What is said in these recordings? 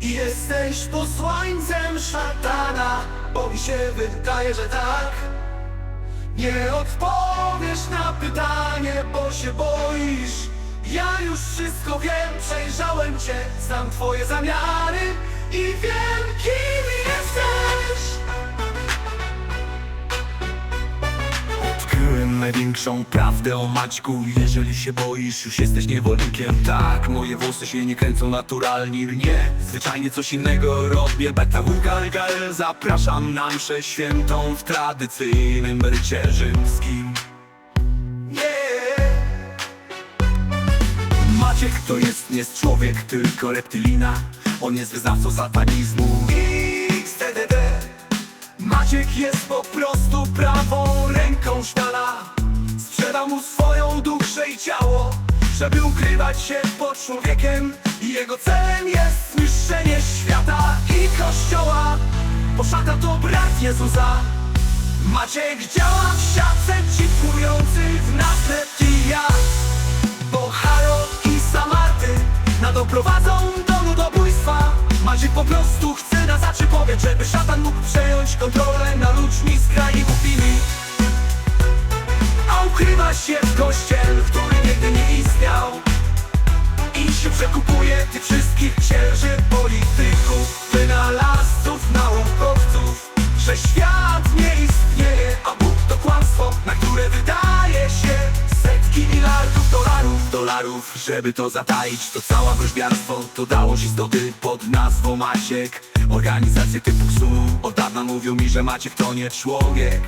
jesteś posłańcem szatana. Bo mi się wydaje, że tak. Nie odpowiesz na pytanie, bo się boisz. Ja już wszystko wiem, przejrzałem cię Znam twoje zamiary i wiem kim prawdę o Maćku. Jeżeli się boisz, już jesteś niewolnikiem. Tak, moje włosy się nie kręcą naturalnie. Nie, zwyczajnie coś innego robię. Beta Wugalgal Zapraszam na mszę świętą W tradycyjnym rycie rzymskim Nie. Maciek to jest nie jest człowiek, tylko reptylina. On jest wyznawcą satanizmu. XTDD Maciek jest po prostu prawą Żeby ukrywać się pod człowiekiem I jego celem jest zniszczenie świata i kościoła. Bo szata to brat Jezusa. Maciek działa w siatce dziwkujący w nas reptilia bo Harold i Samarty na doprowadzą do ludobójstwa. Maciek po prostu chce na zaczy powiedz, żeby szatan mógł przejąć kontrolę nad ludźmi skrajnie głupimi dolarów żeby to zataić, to cała wróżbiarstwo To dało istoty pod nazwą Maciek. Organizacje typu KSU Od dawna mówią mi, że Maciek to nie człowiek.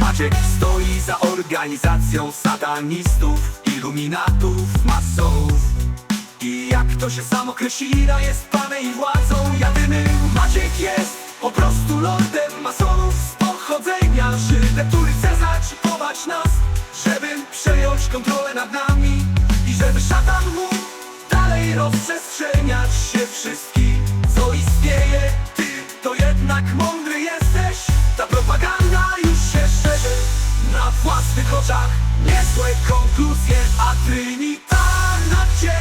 Maciek stoi za organizacją satanistów, iluminatów, masonów I jak to się sam określi, jest panem i władzą Jadymy Maciek jest po prostu lordem masonów szatan mógł dalej rozprzestrzeniać się wszystkim Co istnieje, ty to jednak mądry jesteś. Ta propaganda już się szerzy na własnych oczach. Niezłe konkluzje, a trynitarna cię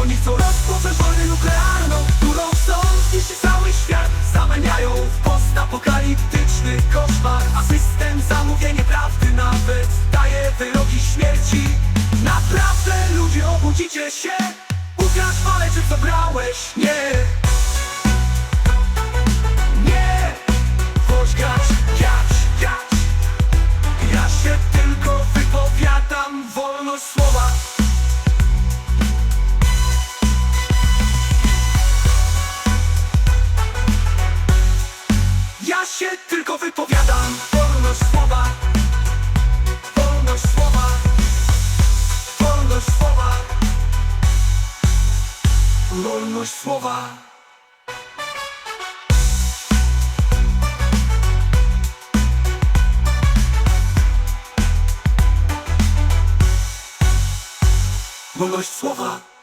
Oni chcą rozpocząć wojnę nuklearną Którą chcą zniszczyć cały świat Zamieniają w postapokaliptyczny koszmar A system zamówienie prawdy nawet daje wyroki śmierci Naprawdę ludzie obudzicie się. Ugrasz fale, czy co brałeś? Nie. Nie. Chodź grać, grać, grać Ja się tylko wypowiadam wolność słowa. Ja się tylko wypowiadam Wolność słowa. Wolność słowa